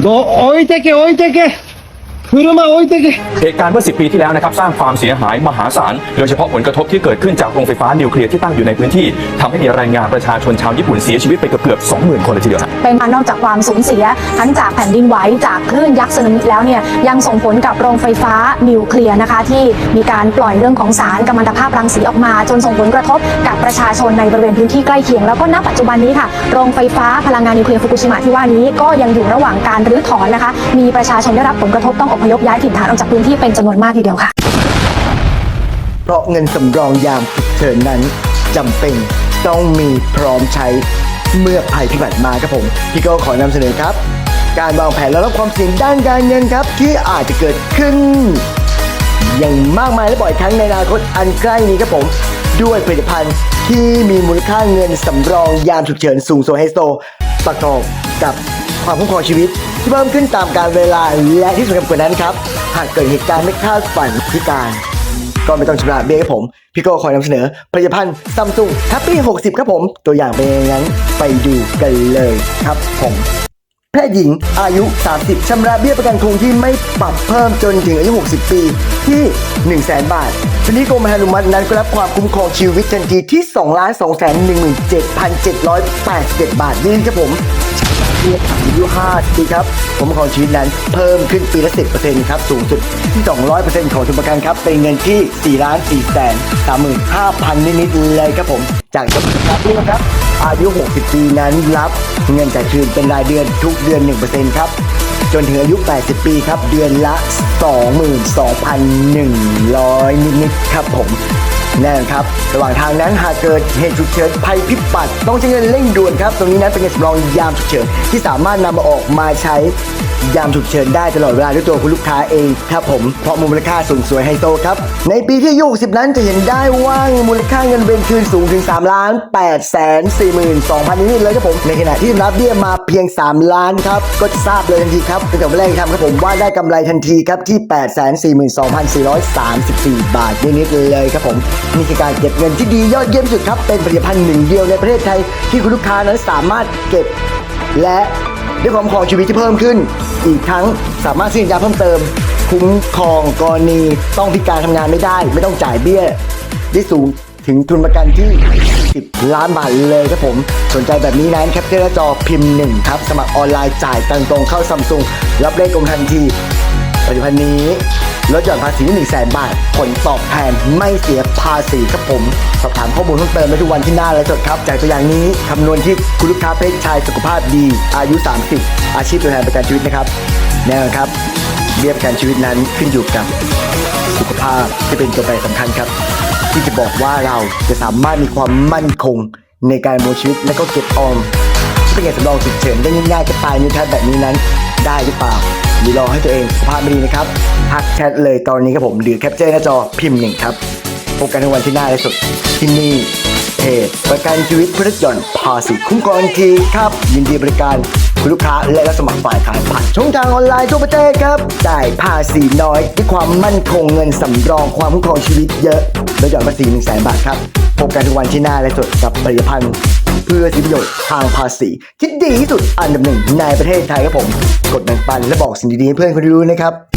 ど置いてけ置いてけ。車置いてけ เหตุการณ์เมื่อ 10 ปีที่แล้วนะครับสร้างความเสียหายมหาศาล โดยเฉพาะผลกระทบที่เกิดขึ้นจากโรงไฟฟ้านิวเคลียร์ที่ตั้งอยู่ในพื้นที่ทำให้มีแรงงานประชาชนชาวญี่ปุ่นเสียชีวิตไปเกือบเกือบ20,000 คนเลยทีเดียว เป็นนอกจากความสูญเสีย ทั้งจากแผ่นดินไหวจากคลื่นยักษ์สึนามิแล้วเนี่ยยังส่งผลกับโรงไฟฟ้านิวเคลียร์นะคะ ที่มีการปล่อยเรื่องของสารกัมมันตภาพรังสีออกมา จนส่งผลกระทบกับประชาชนในบริเวณพื้นที่ใกล้เคียง แล้วก็ณปัจจุบันนี้ค่ะ โรงไฟฟ้าพลังงานนิวเคลียร์ฟุกุชิมะที่ว่านี้ก็ยังอยู่ระหว่างการรื้อถอนนะคะ มีประชาชนได้รับผลกระทบต้อง อพยพย้ายถิ่นฐานออกจากพื้นที่เป็นจำนวนมากทีเดียวค่ะ เพราะเงินสำรองยามฉุกเฉินนั้นจำเป็นต้องมีพร้อมใช้เมื่อภัยพิบัติมาครับผม พี่ก็ขอนำเสนอครับ การวางแผนและรับความเสี่ยงด้านการเงินครับ ที่อาจจะเกิดขึ้น อย่างมากมายและบ่อยครั้งในอนาคตอันใกล้นี้ครับผม ด้วยผลิตภัณฑ์ที่มีมูลค่าเงินสำรองยามฉุกเฉินสูงโซไฮโซประกอบกับ ความคุ้มครองชีวิตที่เพิ่มขึ้นตามการเวลาและที่สำคัญกว่านั้นครับหากเกิดเหตุการณ์ไม่คาดฝันพิการ ก็ไม่ต้องชำระเบี้ยให้ผม พี่โก้ขอนำเสนอผลิตภัณฑ์ซัมซุงทัพปี้60 ครับผม ตัวอย่างเป็นยังไงนั้นไปดูกันเลยครับผม แพทย์หญิงอายุ 30ชำระเบี้ยประกันคงที่ไม่ปรับเพิ่มจนถึงอายุ 60 ปีที่ 1 0 0 0 0แบาททีนี้กรมธรรม์อนุมัตินั้นก็รับความคุ้มครองชีวิตทันทีที่ 2 2 1 7 7บาทนี่ครับผมเบี้ยอายุ5ปีครับ ผมของชีวิตนั้นเพิ่มขึ้นปีละ 10%ครับ สูงสุดที่ 200%ของทุนประกันครับ เป็นเงินที่4ล้าน4แสน35,000 นิดๆเลยครับผม จากจำนวนครับนะครับ อายุ 60 ปีนั้นรับ เงินจ่ายคืนเป็นรายเดือนทุกเดือน 1%ครับ จนถึงอายุ 80 ปีครับ เดือนละ 22,100 นิดๆครับผม แน่นครับ ระหว่างทางนั้นหากเกิดเหตุฉุกเฉินภัยพิบัติต้องใช้เงินเร่งด่วนครับ ตรงนี้นั้นเป็นเงินสำรองยามฉุกเฉินที่สามารถนำมาออกมาใช้ยามฉุกเฉินได้ตลอดเวลาด้วยตัวคุณลูกค้าเองครับผมเพราะมูลค่าสูงสวยไฮโซครับ ในปีที่อายุ60นั้นจะเห็นได้ว่ามูลค่าเงินเวนคืนสูงถึง3ล้าน8แสน42,000นิดๆเลยครับผมในขณะที่รับเบี้ยมาเพียง 3 ล้านครับก็ทราบเลยทันทีครับตั้งแต่วันแรกที่ทำครับผมว่าได้กำไรทันทีครับที่ 8 4 2 4 3 4 บาทนิดๆเลยครับผมนี่คือการเก็บเงินที่ดียอดเยี่ยมสุดครับ เป็นผลิตภัณฑ์หนึ่งเดียวในประเทศไทยที่คุณลูกค้านั้นสามารถเก็บ และได้ความครองชีวิตที่เพิ่มขึ้น อีกทั้งสามารถซื้อยาเพิ่มเติม คุ้มครองกรณีต้องพิการทำงานไม่ได้ ไม่ต้องจ่ายเบี้ยได้สูงถึงทุนประกันที่ 10 ล้านบาทเลยครับผม สนใจแบบนี้นั้นแคปเจอร์จอพิมพ์ 1 ครับ สมัครออนไลน์จ่ายตังตรงเข้าซัมซุงรับเลขกรมทันทีผลิตภัณฑ์นี้ ลดหย่อนภาษี1 0 0 0 0แบาท ผลตอบแทนไม่เสียภาษีครับผม สอบถามข้อมูลเพิ่มเติมได้ทุกวันที่หน้าและสดครับ จากตัวอย่างนี้คำนวณที่คุณลูกค้าเพศชายสุขภาพดี อายุ 30 อาชีพตัวแทนประกันชีวิตนะครับแน่นอนครับเบี้ยประกันชีวิตนั้นขึ้นอยู่กับสุขภาพที่เป็นตัวแปรสำคัญครับ ที่จะบอกว่าเราจะสามารถมีความมั่นคงในการดำรงชีวิตและก็เก็บออมที่เป็นเงินสำรองฉุกเฉินได้ง่ายๆกับปลายนิ้วเท้าแบบนี้นั้นได้หรือเปล่า หรือรอให้ตัวเองสุขภาพไม่ดีนะครับทักแชทเลยตอนนี้ครับผมหรือแคปเจอร์หน้าจอพิมพ์หนึ่งครับพบกันในวันที่หน้าได้สดที่นี่ เพจประกันชีวิตเพื่อลดหย่อนภาษีคุ้มครองทีครับ ยินดีบริการคุณลูกค้าและรับสมัครฝ่ายขายผ่านช่องทางออนไลน์ทั่วประเทศครับจ่ายภาษีน้อยด้วยความมั่นคงเงินสำรองความคุ้มครองชีวิตเยอะลดหย่อนภาษี1 0 0 0 0แบาทครับพบกันทุกวันที่หน้าและสดกับผลิตภัณฑ์ เพื่อสิทธิประโยชน์ทางภาษี ที่ดีที่สุดอันดับหนึ่งในประเทศไทยครับผม กดแบ่งปันและบอกสิ่งดีๆให้เพื่อนคนรู้นะครับ